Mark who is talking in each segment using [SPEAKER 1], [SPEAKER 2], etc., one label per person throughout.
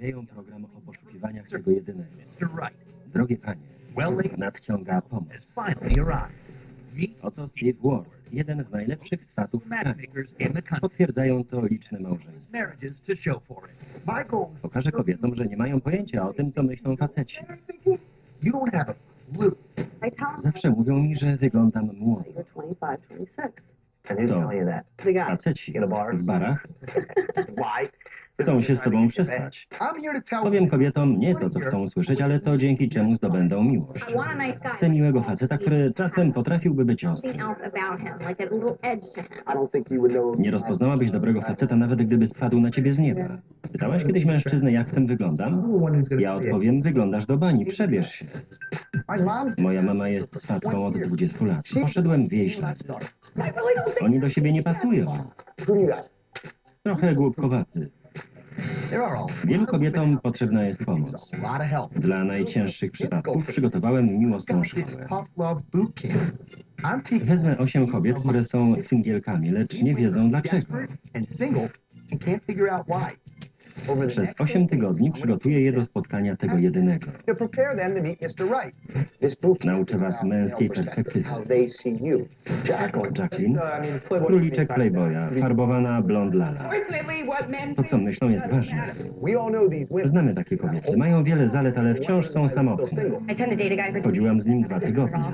[SPEAKER 1] Stawiają program o poszukiwaniach tego jedynego. Drogie panie, nadciąga pomoc. Oto Steve Ward, jeden z najlepszych swatów w kraju.
[SPEAKER 2] matchmakers in the country.
[SPEAKER 1] Potwierdzają to liczne małżeństwa. Pokażę kobietom, że nie mają pojęcia o tym, co myślą faceci.
[SPEAKER 2] you don't have a clue.
[SPEAKER 3] I tell them
[SPEAKER 1] Zawsze mówią mi, że wyglądam młodo.
[SPEAKER 3] you're 25, 26.
[SPEAKER 4] And who's
[SPEAKER 1] To. Faceci w barach
[SPEAKER 4] Why?
[SPEAKER 1] Chcą się z tobą przespać. Powiem kobietom nie to, co chcą usłyszeć, ale to dzięki czemu zdobędą miłość. Chcę miłego faceta, który czasem potrafiłby być ostry. Nie rozpoznałabyś dobrego faceta, nawet gdyby spadł na ciebie z nieba. Pytałaś kiedyś mężczyznę, jak w tym wyglądam? Ja odpowiem, wyglądasz do bani, przebierz się. Moja mama jest swatką od 20 lat. Poszedłem w jej
[SPEAKER 3] think
[SPEAKER 1] Oni do siebie nie pasują. Trochę głupkowaty. Wielu kobietom potrzebna jest pomoc. Dla najcięższych przypadków przygotowałem miłosną szkołę. Wezmę osiem kobiet, które są singielkami, lecz nie wiedzą dlaczego. Przez
[SPEAKER 4] next
[SPEAKER 1] osiem tygodni przygotuję je do spotkania tego jedynego. Nauczę was męskiej perspektywy.
[SPEAKER 4] Jacqueline.
[SPEAKER 1] Króliczek Playboya, farbowana blond lala. To, co myślą, jest ważne.
[SPEAKER 4] We all know these women.
[SPEAKER 1] Znamy takie kobiety. Mają wiele zalet, ale wciąż są samotne. Chodziłam z nim dwa tygodnie.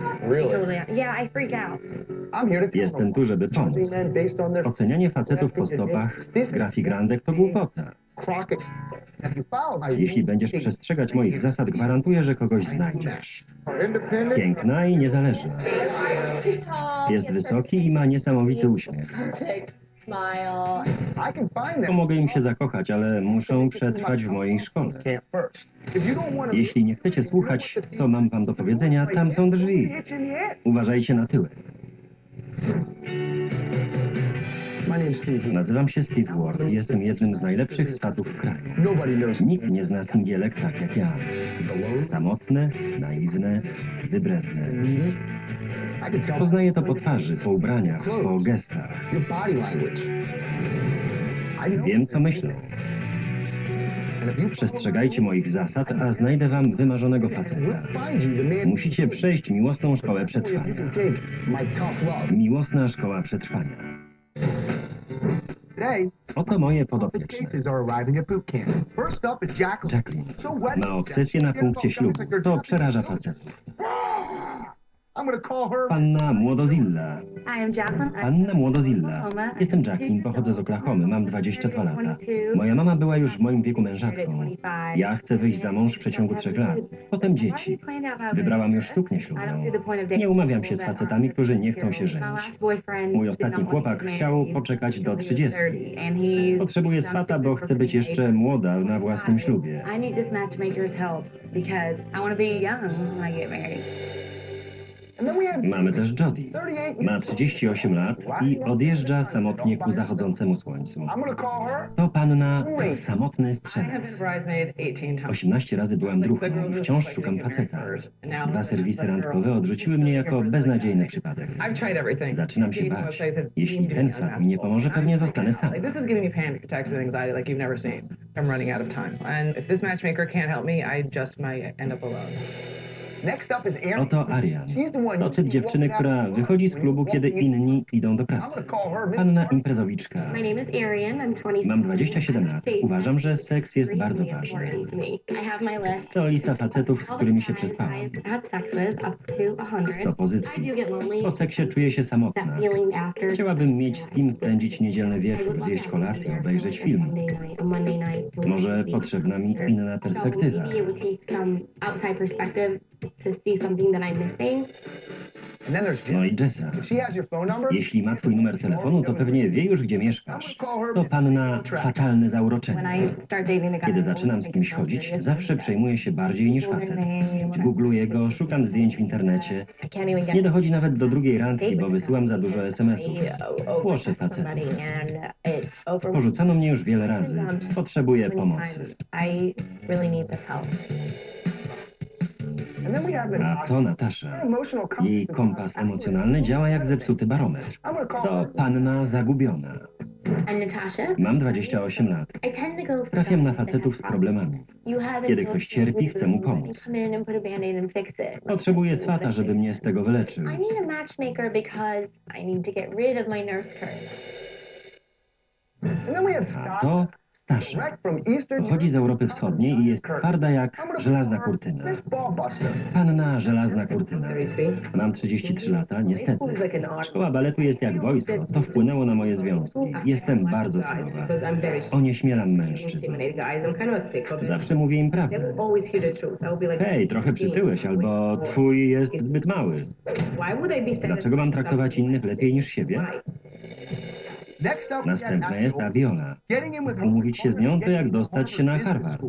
[SPEAKER 1] Jestem tu, żeby pomóc. Ocenianie facetów po stopach z grafik randek to głupota. Jeśli będziesz przestrzegać moich zasad, gwarantuję, że kogoś znajdziesz. Piękna i niezależna. Jest wysoki i ma niesamowity uśmiech. Pomogę im się zakochać, ale muszą przetrwać w mojej szkole. Jeśli nie chcecie słuchać, co mam wam do powiedzenia, tam są drzwi. Uważajcie na tyłek. Nazywam się Steve Ward i jestem jednym z najlepszych swatów w kraju. Nikt nie zna singielek tak jak ja. Samotne, naiwne, wybredne.
[SPEAKER 4] Tell
[SPEAKER 1] Poznaję to po twarzy, po ubraniach, po gestach. Wiem, co myślą.
[SPEAKER 2] You
[SPEAKER 1] Przestrzegajcie moich zasad, a znajdę wam wymarzonego faceta. Musicie przejść miłosną szkołę przetrwania. Miłosna szkoła przetrwania.
[SPEAKER 2] First up is Jacqueline.
[SPEAKER 1] Ma obsesję na punkcie ślubu. To przeraża facetów.
[SPEAKER 2] I'm gonna call her.
[SPEAKER 1] Panna Młodozilla.
[SPEAKER 3] I am Jacqueline.
[SPEAKER 1] Panna Młodozilla. Jestem Jacqueline, pochodzę z Oklahomy, mam 22 lata. Moja mama była już w moim wieku mężatką. Ja chcę wyjść za mąż w przeciągu trzech lat. Potem dzieci. Wybrałam już suknię ślubną. Nie umawiam się z facetami, którzy nie chcą się żenić. Mój ostatni chłopak chciał poczekać do 30. Potrzebuję swata, bo chcę być jeszcze młoda na własnym ślubie.
[SPEAKER 3] I need this matchmaker's help because I want to be young when I get married.
[SPEAKER 1] Mamy też Jody.
[SPEAKER 2] 38.
[SPEAKER 1] Ma 38 lat i odjeżdża samotnie ku zachodzącemu słońcu.
[SPEAKER 2] I'm gonna call her.
[SPEAKER 1] To panna samotny strzelec.
[SPEAKER 5] been bridesmaid 18 times.
[SPEAKER 1] 18 razy byłam druhną i wciąż szukam faceta. Dwa serwisy randkowe odrzuciły mnie jako beznadziejny przypadek.
[SPEAKER 5] I've tried everything.
[SPEAKER 1] Zaczynam się bać. Jeśli ten swat mi nie pomoże, pewnie zostanę sam.
[SPEAKER 5] Like this is giving me panic attacks and anxiety like you've never seen. I'm running out of time. And if this matchmaker can't help me, I just might end up alone.
[SPEAKER 2] Next up is Erin.
[SPEAKER 1] Oto Arian. Typ
[SPEAKER 2] see
[SPEAKER 1] dziewczyny, która wychodzi z klubu, kiedy inni idą do
[SPEAKER 2] I'm
[SPEAKER 1] pracy. Panna imprezowiczka.
[SPEAKER 3] My name is Arian. I'm 27.
[SPEAKER 1] Mam 27 lat. Uważam, że seks jest bardzo ważny.
[SPEAKER 3] to
[SPEAKER 1] lista facetów, z którymi się przespałam.
[SPEAKER 3] I've had sex with up to 100.
[SPEAKER 1] 100
[SPEAKER 3] I
[SPEAKER 1] pozycji. Po seksie czuję się samotna. Chciałabym mieć z kim spędzić niedzielny wieczór, zjeść kolację, obejrzeć film. Może potrzebna mi inna perspektywa.
[SPEAKER 3] To see something that I'm missing.
[SPEAKER 2] And then there's
[SPEAKER 1] No i Jessa.
[SPEAKER 2] If she has your phone number,
[SPEAKER 1] Jeśli ma twój numer telefonu, to pewnie wie już, gdzie mieszkasz. To panna
[SPEAKER 3] When
[SPEAKER 1] zauroczenie. Kiedy zaczynam z kimś chodzić, zawsze przejmuję się bardziej niż facet. Googluję go, szukam zdjęć w internecie. Nie dochodzi nawet do drugiej randki, bo wysyłam za dużo SMS-ów. Płoszę facetów. Porzucano mnie już wiele razy. Potrzebuję pomocy. A to Natasza. Jej kompas emocjonalny działa jak zepsuty barometr. To panna zagubiona. Mam 28 lat. Trafiam na facetów z problemami. Kiedy ktoś cierpi, chcę mu pomóc. Potrzebuję swata, żeby mnie z tego wyleczył.
[SPEAKER 6] A to
[SPEAKER 2] Eastern
[SPEAKER 1] Pochodzi z Europy Wschodniej i jest twarda jak żelazna kurtyna. Panna żelazna kurtyna. Mam 33 lata, niestety. Szkoła baletu jest jak wojsko. To wpłynęło na moje związki. Jestem bardzo surowa. Onieśmielam mężczyzn. Zawsze mówię im prawdę. Hej, trochę przytyłeś, albo twój jest zbyt mały. Dlaczego mam traktować innych lepiej niż siebie? Następna jest
[SPEAKER 2] her
[SPEAKER 1] Umówić się z nią to jak dostać się na Harvard.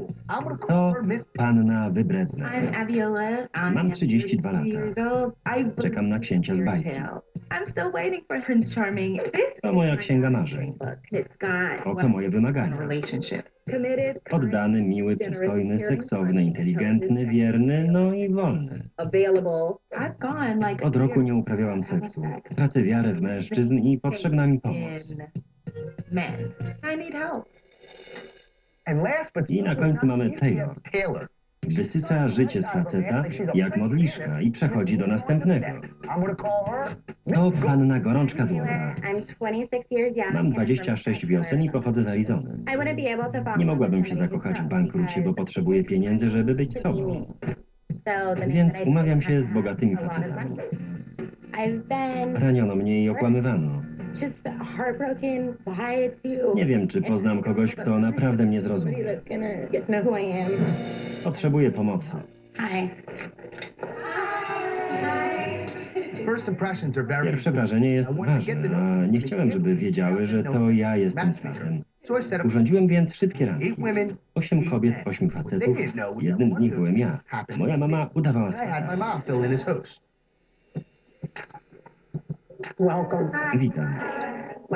[SPEAKER 1] To panna wybredna.
[SPEAKER 7] Aviola.
[SPEAKER 1] Mam
[SPEAKER 7] am
[SPEAKER 1] 32 lata. Czekam na księcia z bajki. To moja księga marzeń. Oto moje wymagania.
[SPEAKER 7] Relationship. Committed,
[SPEAKER 1] Oddany, miły, przystojny, seksowny, inteligentny, wierny, no i wolny. Od roku nie uprawiałam seksu. Tracę wiarę w mężczyzn i potrzebna mi pomoc.
[SPEAKER 7] I
[SPEAKER 1] na końcu mamy Taylor. Wysysa życie z faceta jak modliszka i przechodzi do następnego. To panna gorączka złota.
[SPEAKER 6] I'm 26 years young.
[SPEAKER 1] Mam 26 wiosen i pochodzę z Arizony. Nie mogłabym się zakochać w bankrucie, bo potrzebuję pieniędzy, żeby być sobą. Więc umawiam się z bogatymi facetami. Raniono mnie i okłamywano. Nie wiem, czy poznam kogoś, kto naprawdę mnie zrozumie.
[SPEAKER 6] That's gonna get to know who I am.
[SPEAKER 1] Potrzebuję pomocy.
[SPEAKER 6] Hi.
[SPEAKER 2] First impressions are very
[SPEAKER 1] Pierwsze wrażenie jest ważne, a nie chciałem, żeby wiedziały, że to ja jestem
[SPEAKER 2] up
[SPEAKER 1] Urządziłem więc szybkie
[SPEAKER 2] women.
[SPEAKER 1] Osiem kobiet, ośmiu facetów. Jednym z nich byłem ja. Moja mama udawała swata. Witam.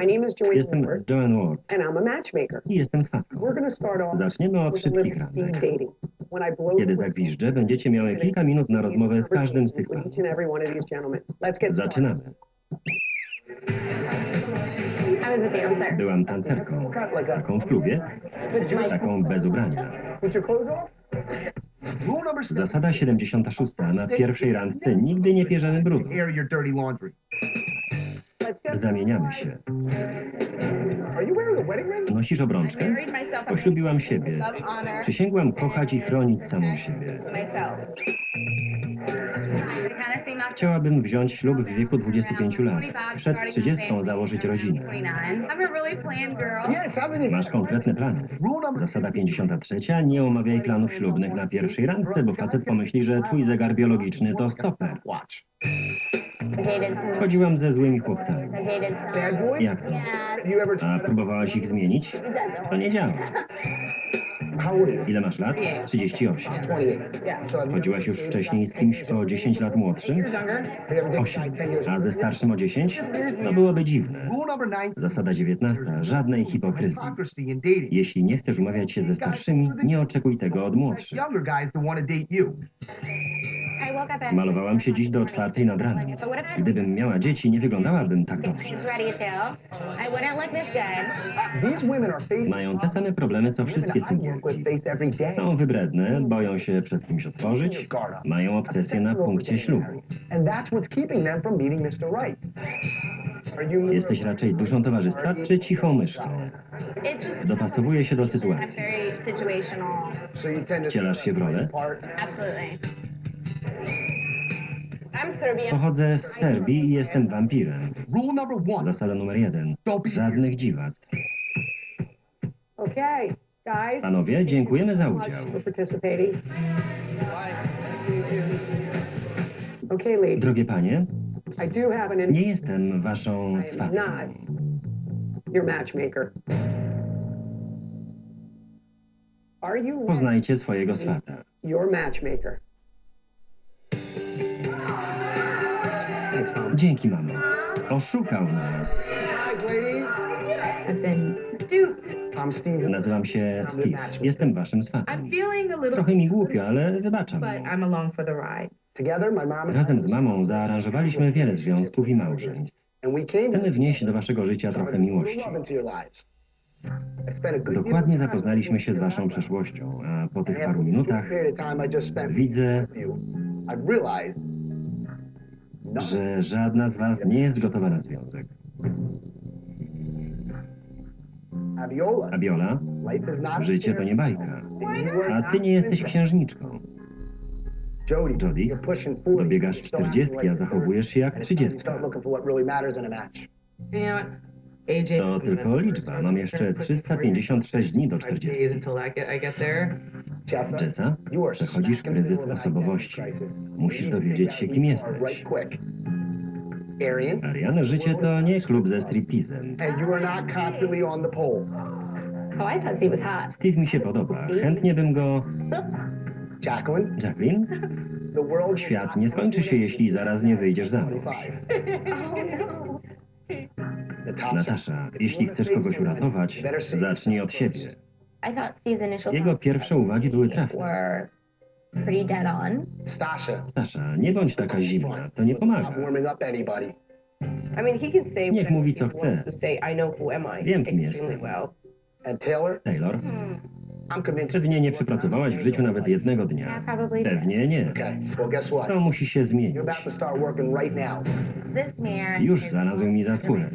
[SPEAKER 8] My name is Joanne
[SPEAKER 1] Jestem
[SPEAKER 8] Ward,
[SPEAKER 1] Joan Ward
[SPEAKER 8] and I'm a matchmaker.
[SPEAKER 1] i jestem swatką.
[SPEAKER 8] We're going to start off
[SPEAKER 1] Zaczniemy od
[SPEAKER 8] with a little
[SPEAKER 1] szybkich
[SPEAKER 8] speed
[SPEAKER 1] randek.
[SPEAKER 8] dating. When I blow
[SPEAKER 1] Kiedy
[SPEAKER 8] the whistle,
[SPEAKER 1] będziecie miały kilka minut na rozmowę z każdym z tych
[SPEAKER 8] with
[SPEAKER 1] panów.
[SPEAKER 8] each and every one of these gentlemen. Let's get started.
[SPEAKER 1] Zaczynamy.
[SPEAKER 6] I was a dancer.
[SPEAKER 1] Byłam tancerką. Taką w klubie, taką bez ubrania.
[SPEAKER 8] With your clothes off?
[SPEAKER 2] Rule number six.
[SPEAKER 1] Zasada 76. Na pierwszej randce nigdy nie pierzemy brudu.
[SPEAKER 2] Air your dirty laundry.
[SPEAKER 1] Zamieniamy się. Nosisz obrączkę? Poślubiłam siebie. Przysięgłam kochać i chronić samą siebie. Chciałabym wziąć ślub w wieku 25 lat. Przed 30 założyć rodzinę. Masz konkretne plany. Zasada 53. Nie omawiaj planów ślubnych na pierwszej randce, bo facet pomyśli, że twój zegar biologiczny to stoper.
[SPEAKER 2] watch.
[SPEAKER 1] Chodziłam ze złymi chłopcami. Jak to? A próbowałaś ich zmienić? To nie działa. Ile masz lat? 38.
[SPEAKER 8] 28. Yeah. So have you
[SPEAKER 1] Chodziłaś już wcześniej z kimś o 10 lat młodszym?
[SPEAKER 5] Years younger.
[SPEAKER 8] have you ever dated
[SPEAKER 1] 8.
[SPEAKER 8] a guy 10 years
[SPEAKER 1] A ze starszym o 10? To byłoby dziwne. Zasada 19. Żadnej hipokryzji. Jeśli nie chcesz umawiać się ze starszymi, nie oczekuj tego od młodszych. Malowałam się dziś do czwartej nad ranem. Gdybym miała dzieci, nie wyglądałabym tak dobrze. Mają te same problemy, co wszystkie
[SPEAKER 2] women I work with
[SPEAKER 1] singielki.
[SPEAKER 2] face every day.
[SPEAKER 1] Są wybredne, boją się przed kimś otworzyć, mają obsesję na punkcie ślubu.
[SPEAKER 2] And that's what's keeping them from meeting Mr. Right.
[SPEAKER 8] Are you more
[SPEAKER 1] Jesteś raczej duszą towarzystwa czy cichą myszką? Dopasowuje się do sytuacji. Wcielasz się w rolę?
[SPEAKER 6] Absolutely. I'm Serbian.
[SPEAKER 1] Pochodzę z Serbii i jestem wampirem. Zasada numer jeden. Żadnych dziwactw. Panowie, dziękujemy za udział. Drogie panie, nie jestem waszą swatką. Poznajcie swojego swata.
[SPEAKER 8] your matchmaker?
[SPEAKER 1] Dzięki, mamo. Oszukał nas. Nazywam się Steve. Jestem waszym
[SPEAKER 7] I'm
[SPEAKER 1] swatem.
[SPEAKER 7] feeling a little
[SPEAKER 1] Trochę mi głupio, ale wybaczam.
[SPEAKER 7] but
[SPEAKER 1] mu.
[SPEAKER 7] I'm along for the ride.
[SPEAKER 8] Together, my mom and I
[SPEAKER 1] Razem z mamą zaaranżowaliśmy wiele związków i małżeństw.
[SPEAKER 2] And we came
[SPEAKER 1] Chcemy wnieść do waszego życia trochę miłości. Dokładnie zapoznaliśmy się z waszą przeszłością, a po tych paru minutach
[SPEAKER 2] period of time I just spent
[SPEAKER 1] widzę, że żadna z was nie jest gotowa na związek.
[SPEAKER 2] Abiola,
[SPEAKER 1] życie to nie bajka. A ty nie jesteś księżniczką.
[SPEAKER 2] Jody,
[SPEAKER 1] Jody,
[SPEAKER 2] you're pushing 40,
[SPEAKER 1] Dobiegasz czterdziestki, a zachowujesz się jak trzydziestka. To tylko liczba. Mam jeszcze 356 dni do 40.
[SPEAKER 2] Jessa,
[SPEAKER 1] przechodzisz kryzys osobowości. Musisz dowiedzieć się, kim jesteś.
[SPEAKER 2] Right quick. Arian,
[SPEAKER 1] Ariane, życie to nie klub ze striptizem.
[SPEAKER 2] and you are not constantly on the pole.
[SPEAKER 6] Oh, I thought Steve was hot.
[SPEAKER 1] Steve mi się podoba. Chętnie bym go...
[SPEAKER 2] Jacqueline,
[SPEAKER 1] Jacqueline? Świat nie skończy się, jeśli zaraz nie wyjdziesz za mąż.
[SPEAKER 2] Natasha,
[SPEAKER 1] Natasza, jeśli chcesz kogoś uratować, zacznij od siebie.
[SPEAKER 6] I thought Steve's initial
[SPEAKER 1] Jego
[SPEAKER 6] thoughts
[SPEAKER 1] pierwsze uwagi były trafne.
[SPEAKER 6] were pretty dead on.
[SPEAKER 2] Stasha,
[SPEAKER 1] Stasza, nie bądź taka zimna, to nie pomaga.
[SPEAKER 2] warming up anybody.
[SPEAKER 9] I mean, he can say
[SPEAKER 1] Niech mówi,
[SPEAKER 9] he
[SPEAKER 1] co
[SPEAKER 9] wants
[SPEAKER 1] chce.
[SPEAKER 9] to say. I know who am I
[SPEAKER 1] Wiem, kim
[SPEAKER 9] extremely
[SPEAKER 1] jestem.
[SPEAKER 9] well.
[SPEAKER 2] And Taylor,
[SPEAKER 1] Taylor,
[SPEAKER 2] I'm convinced.
[SPEAKER 1] pewnie nie przepracowałaś w życiu nawet jednego dnia. Pewnie nie.
[SPEAKER 2] Okay, well, guess what?
[SPEAKER 1] To musi się zmienić.
[SPEAKER 2] You're about to start working right now.
[SPEAKER 10] This man
[SPEAKER 1] Już znalazł mi za skórę.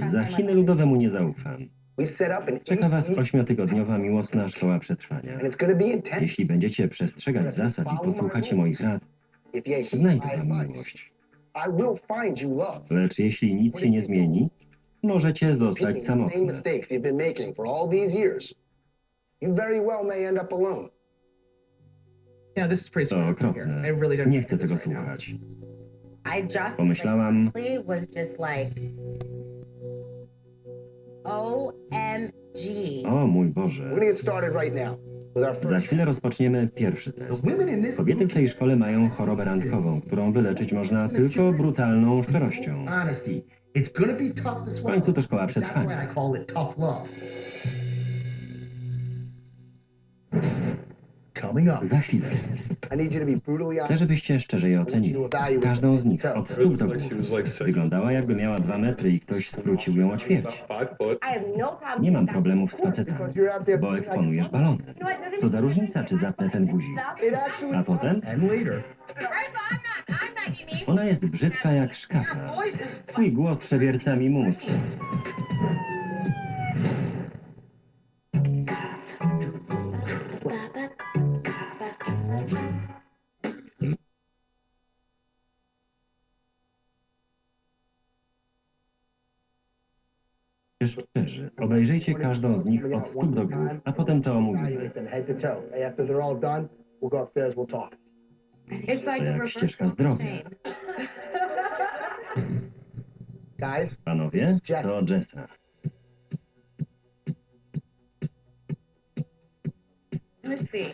[SPEAKER 10] I
[SPEAKER 1] Za Chiny ludowemu nie zaufam.
[SPEAKER 2] We set up an
[SPEAKER 1] Czeka was ośmiotygodniowa miłosna szkoła przetrwania.
[SPEAKER 2] and it's going to be intense.
[SPEAKER 1] Jeśli będziecie przestrzegać zasad i posłuchacie moich rad,
[SPEAKER 2] If you heed
[SPEAKER 1] znajdę wam miłość.
[SPEAKER 2] I will find you love.
[SPEAKER 1] Lecz jeśli nic się nie zmieni, możecie zostać
[SPEAKER 2] Repeating the same
[SPEAKER 1] samotne.
[SPEAKER 2] mistakes you've been making for all these years, you very well may end up alone.
[SPEAKER 5] Yeah, this is pretty
[SPEAKER 1] To okropne.
[SPEAKER 5] I really don't
[SPEAKER 1] Nie chcę tego słuchać.
[SPEAKER 10] I just
[SPEAKER 1] Pomyślałam,
[SPEAKER 10] was just like, OMG.
[SPEAKER 1] o mój
[SPEAKER 2] We're
[SPEAKER 1] Boże.
[SPEAKER 2] going to get started right now with our
[SPEAKER 1] Za chwilę rozpoczniemy pierwszy test. Kobiety w tej szkole mają chorobę randkową, którą wyleczyć można tylko brutalną szczerością. W końcu to szkoła przetrwania. Za chwilę. Chcę, żebyście szczerze je ocenili. Każdą z nich, od stóp do głów. Wyglądała jakby miała dwa metry i ktoś skrócił ją o ćwierć.
[SPEAKER 6] No.
[SPEAKER 1] Nie mam problemów z facetami, bo eksponujesz balony.
[SPEAKER 6] Nothing-
[SPEAKER 1] Co za różnica, czy zapnę ten guzik. A potem ona jest brzydka jak szkafa. Twój głos przewierca mi mózg. Szczerze, obejrzyjcie każdą z nich od stóp do głów, a potem to omówimy.
[SPEAKER 2] to
[SPEAKER 1] jak ścieżka zdrowia. Panowie, to Jessa.
[SPEAKER 7] Let's see.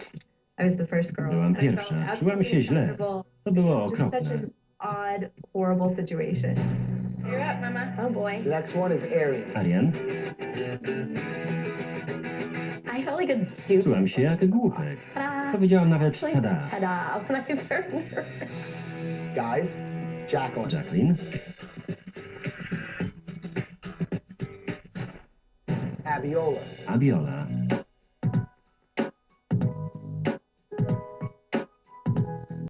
[SPEAKER 3] I was the first girl.
[SPEAKER 1] Byłam pierwsza. Czułam się źle. To było okropne.
[SPEAKER 3] an odd, horrible situation.
[SPEAKER 7] You're up, mama.
[SPEAKER 6] Oh boy.
[SPEAKER 2] the next one is Arian.
[SPEAKER 1] Arian,
[SPEAKER 6] I felt like a dude.
[SPEAKER 1] czułam się jak głupek.
[SPEAKER 6] Ta-da.
[SPEAKER 1] Powiedziałam nawet
[SPEAKER 6] Like,
[SPEAKER 1] tada.
[SPEAKER 6] ta-da. When I was very nervous.
[SPEAKER 2] Guys, Jacqueline.
[SPEAKER 1] Jacqueline,
[SPEAKER 2] Abiola.
[SPEAKER 1] Abiola,